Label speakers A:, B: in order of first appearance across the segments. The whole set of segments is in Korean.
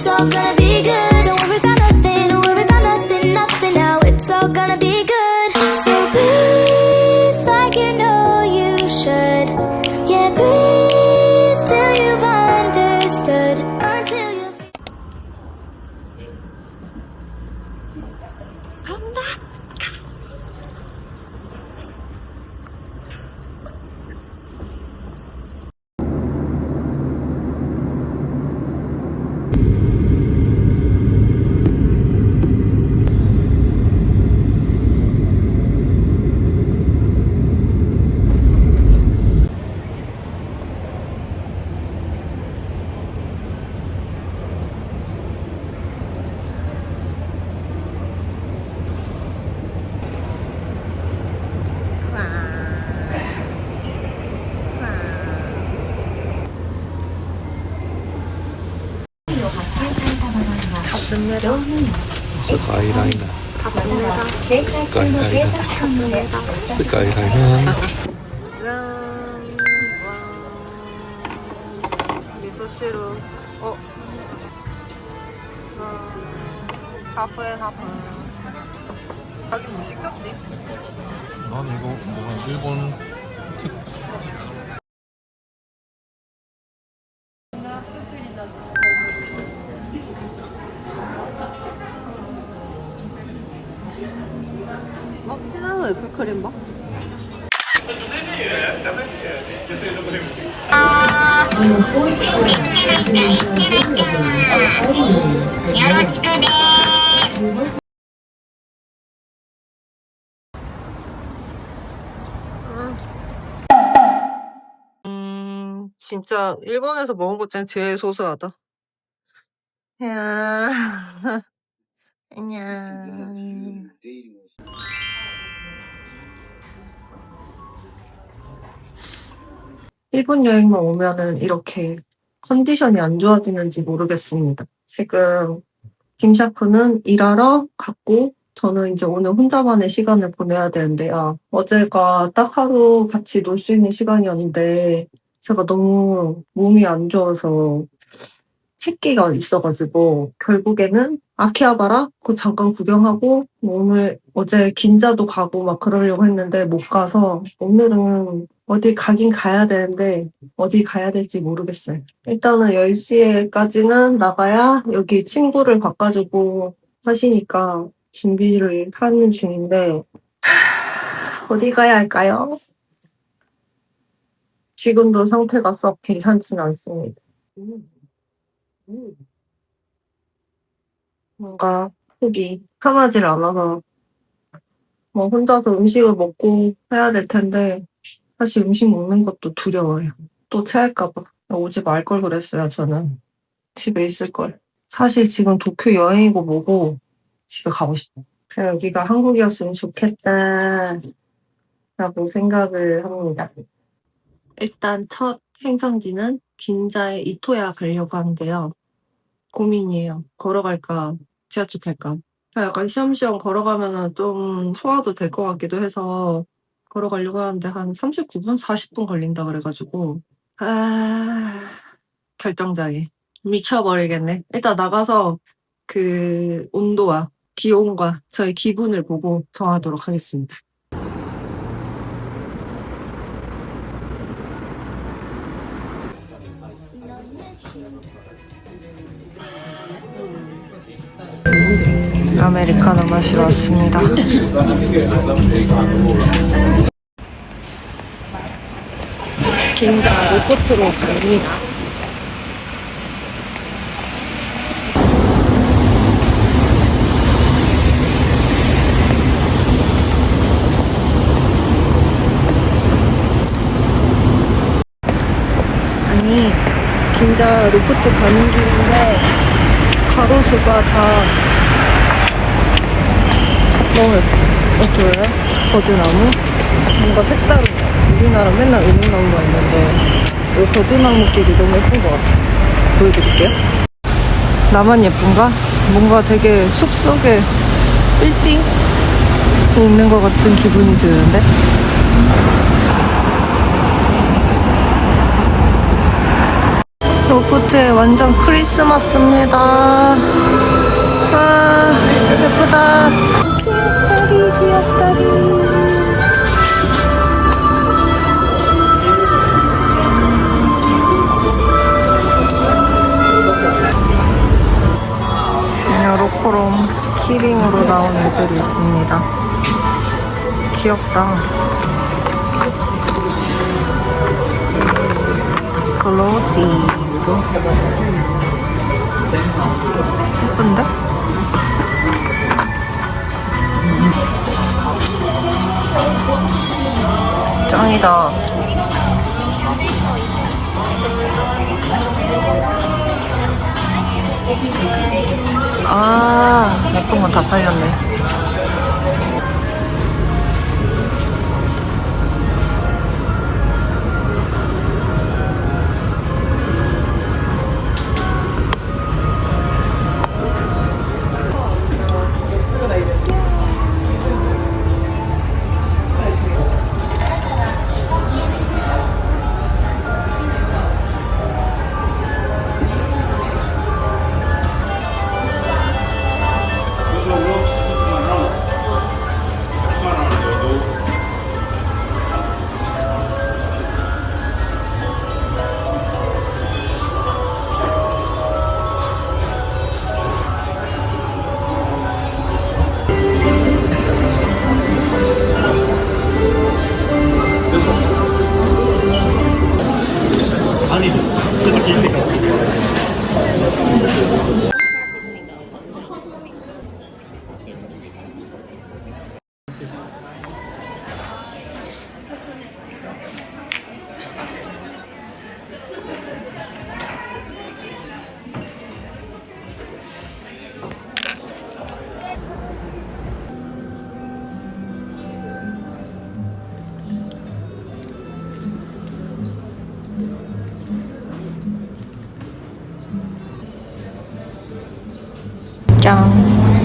A: It's all gonna be good.
B: 와. 미소시루. 어. 와. 하프에 하프. 자기 뭐 시켰지?
C: 난 이거 뭐가 일본
B: 애플크림 봐? 음, 진짜 일본에서 먹은 것 중에 제일 소소하다. 야, 안녕. 일본 여행만 오면은 이렇게 컨디션이 안 좋아지는지 모르겠습니다. 지금 김 샤프는 일하러 갔고 저는 이제 오늘 혼자만의 시간을 보내야 되는데요. 어제가 딱 하루 같이 놀 수 있는 시간이었는데 제가 너무 몸이 안 좋아서 책기가 있어가지고 결국에는 아키하바라 그 잠깐 구경하고 뭐 오늘 어제 긴자도 가고 막 그러려고 했는데 못 가서 오늘은 어디 가긴 가야 되는데 어디 가야 될지 모르겠어요. 일단은 10시에까지는 나가야 여기 친구를 바꿔주고 하시니까 준비를 하는 중인데 하, 어디 가야 할까요? 지금도 상태가 썩 괜찮진 않습니다. 뭔가 속이 편하질 않아서 뭐 혼자서 음식을 먹고 해야 될 텐데 사실 음식 먹는 것도 두려워요. 또 체할까봐 오지 말 걸 그랬어요. 저는 집에 있을 걸. 사실 지금 도쿄 여행이고 뭐고 집에 가고 싶어. 그냥 여기가 한국이었으면 좋겠다 라고 생각을 합니다. 일단 첫 행성지는 긴자의 이토야 가려고 하는데요. 고민이에요. 걸어갈까, 지하철 탈까. 약간 시험시험 걸어가면은 좀 소화도 될 것 같기도 해서 걸어가려고 하는데 한 39분, 40분 걸린다 그래가지고 아 결정장애 미쳐버리겠네. 일단 나가서 그 온도와 기온과 저의 기분을 보고 정하도록 하겠습니다. 아메리카노 마시러 왔습니다. 긴장 로코트로 갑니다. 아니, 긴자 로코트 가는 길인데 가로수가 다 너무 예뻐요. 버드나무? 뭔가 색다른 거. 우리나라 맨날 은행나무가 있는데 이 버드나무 길이 너무 예쁜 것 같아. 보여드릴게요. 나만 예쁜가? 뭔가 되게 숲속에 빌딩이 있는 것 같은 기분이 드는데? 로프트에 완전 크리스마스입니다. 아, 예쁘다. 귀엽다리. 여로코롬 키링으로 나온 애들이 있습니다. 귀엽다. 글로시. 예쁜데? 짱이다. 아, 예쁜 건 다 팔렸네.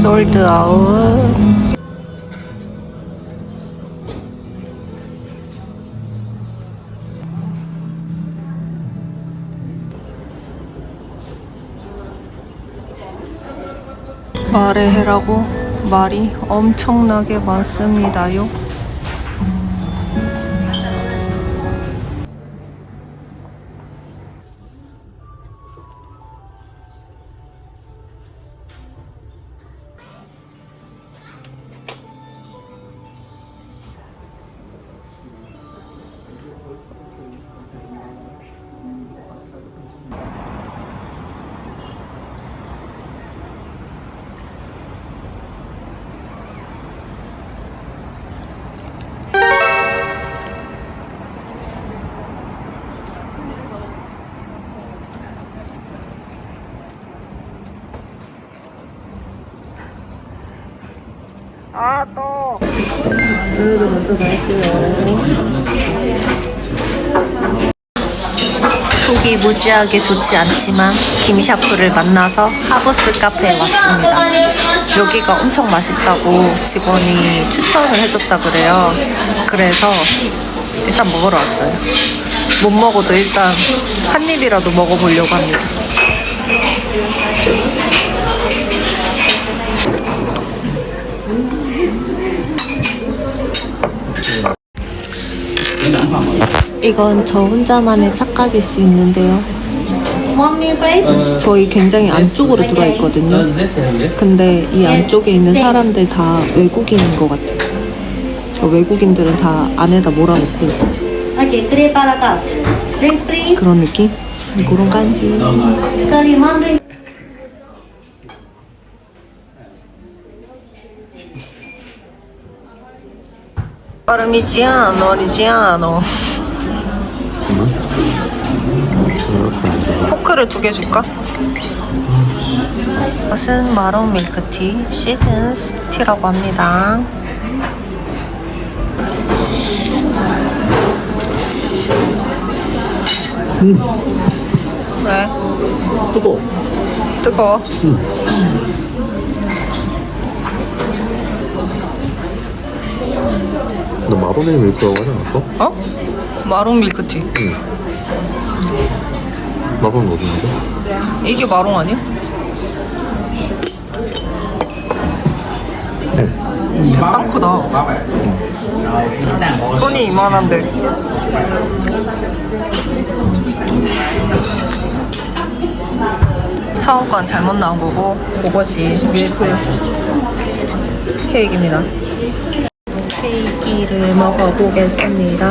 B: 솔드 아웃. 말해 해라고 말이 엄청나게 많습니다요. 아, 또. 여기도 먼저 갈게요. 속이 무지하게 좋지 않지만 김샤프를 만나서 하부스 카페에 왔습니다. 여기가 엄청 맛있다고 직원이 추천을 해줬다 그래요. 그래서 일단 먹으러 왔어요. 못 먹어도 일단 한 입이라도 먹어보려고 합니다. 이건 저 혼자만의 착각일 수 있는데요. 저희 굉장히 안쪽으로 들어와 있거든요. 근데 이 안쪽에 있는 사람들 다 외국인인 것 같아요. 그러니까 외국인들은 다 안에다 몰아놓고. 그런 느낌? 그런 간지.
D: Mom
B: 포크를 두 개 줄까? 이것은 마론 밀크티 시즌 스 티라고 합니다. 왜?
C: 뜨거.
B: 뜨거워.
C: 너 마로네 밀크라고 하지 않았어?
B: 어? 마론 밀크티.
C: 마법 어디인데?
B: 이게 마롱 아니야? 땅 크다. 손이 이만한데. 건 잘못 나온 거고, 그것이 밀크 케이크입니다. 케이크를 먹어보겠습니다.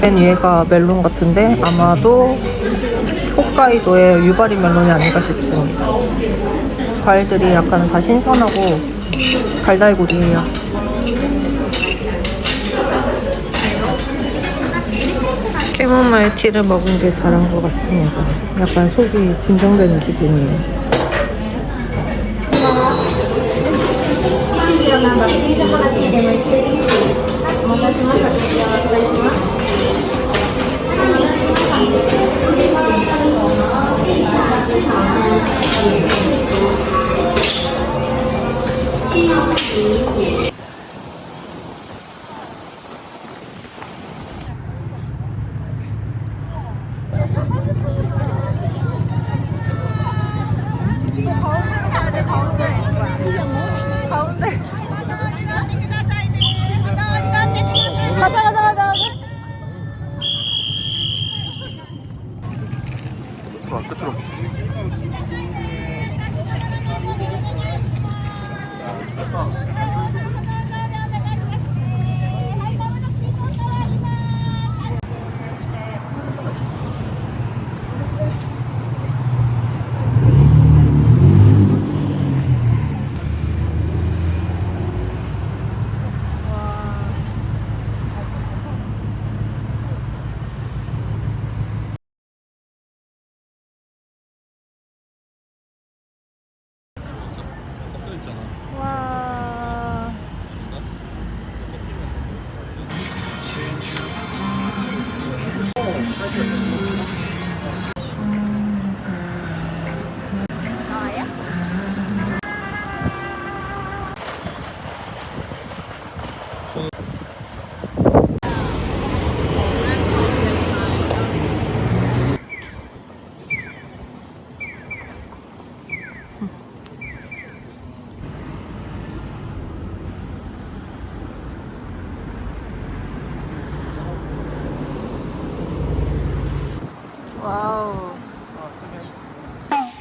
B: 맨 위에가 멜론 같은데 아마도 홋카이도의 유바리 멜론이 아닌가 싶습니다. 과일들이 약간 다 신선하고 달달구리해요. 캐모마일 티를 먹은 게 잘한 것 같습니다. 약간 속이 진정되는 기분이에요.
C: リーズ話
B: でもい
A: るお待たせしましたこちらお願いします新浪
B: 와.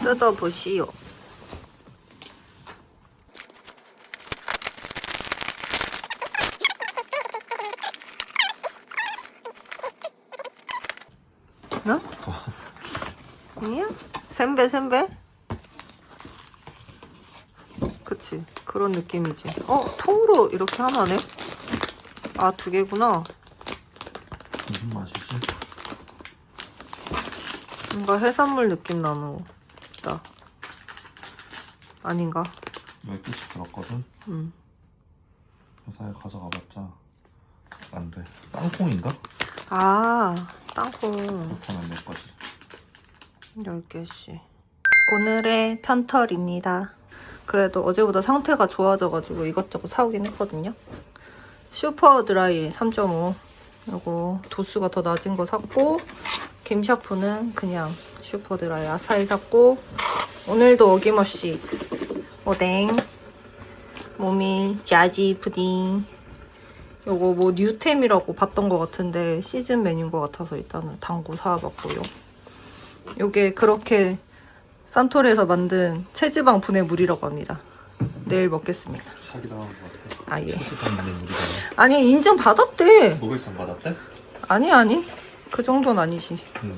B: 뜯어보시오. 너? 아니야? 센배 센배? 그치 그런 느낌이지 어? 통으로 이렇게 하나네? 아 두 개구나
C: 무슨 맛이지?
B: 뭔가 해산물 느낌 나노 나 아닌가?
C: 10개씩 들었거든?
B: 응.
C: 회사에 가져가봤자 안 돼. 땅콩인가?
B: 아 땅콩
C: 그렇다면 몇 가지.
B: 10개씩 오늘의 편털입니다 그래도 어제보다 상태가 좋아져가지고 이것저것 사오긴 했거든요 슈퍼 드라이 3.5 요거 도수가 더 낮은 거 샀고 김샤프는 그냥 슈퍼 드라이 아사히 샀고 오늘도 어김없이 오뎅 모밀 자지 푸딩 요거 뭐 뉴템이라고 봤던 것 같은데 시즌 메뉴인 것 같아서 일단은 당구 사와봤고요 요게 그렇게 산토리에서 만든 체지방 분해 물이라고 합니다. 내일 먹겠습니다.
C: 사기 당한 것 같아.
B: 아 예.
C: 체지방 우리가
B: 아니 인증 받았대.
C: 노벨상 받았대?
B: 아니 아니 그 정도는 아니지.
C: 응.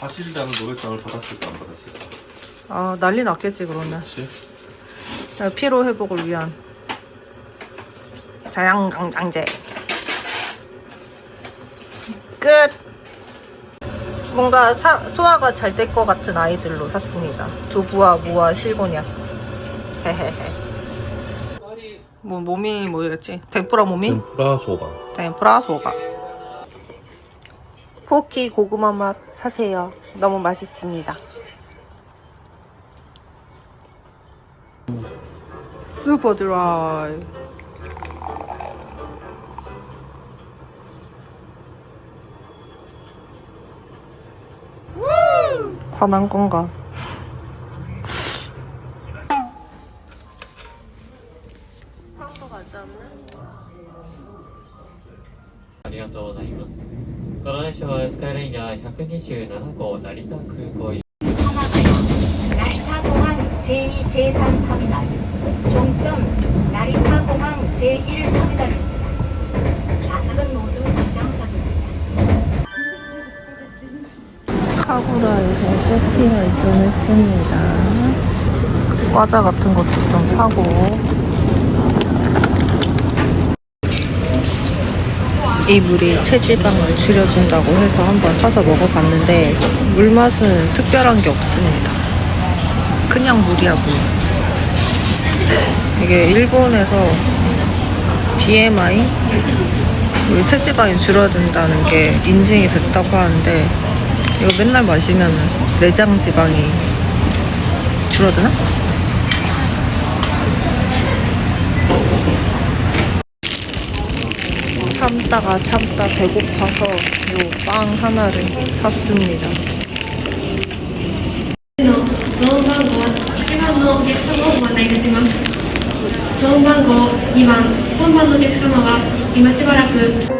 C: 사실이라는 노벨상을 받았을까 안 받았을까?
B: 아 난리 났겠지 그러면.
C: 그렇지?
B: 피로 회복을 위한 자양강장제. 끝. 뭔가 사- 소화가 잘 될 것 같은 아이들로 샀습니다. 두부와 무와 실곤약. 헤헤헤. 뭐 몸이 뭐였지? 덴뿌라 몸이?
C: 템프라 소바.
B: 덴뿌라 소바. 포키 고구마 맛 사세요. 너무 맛있습니다. 슈퍼 드라이. 화난 건가?
E: 제1터미널입니다. 좌석은 모두 지정석입니다.
B: 카구라에서 쇼핑을 좀 했습니다. 과자 같은 것도 좀 사고. 이 물이 체지방을 줄여준다고 해서 한번 사서 먹어봤는데 물맛은 특별한 게 없습니다. 그냥 물이야 물. 이게 일본에서 BMI 그 체지방이 줄어든다는 게 인증이 됐다고 하는데 이거 맨날 마시면 내장 지방이 줄어드나? 참다가 참다 배고파서 요 빵 하나를 샀습니다.
F: のゾーン番号は1番のお客様をご案内いたします。 ゾーン番号2番、3番のお客様は今しばらく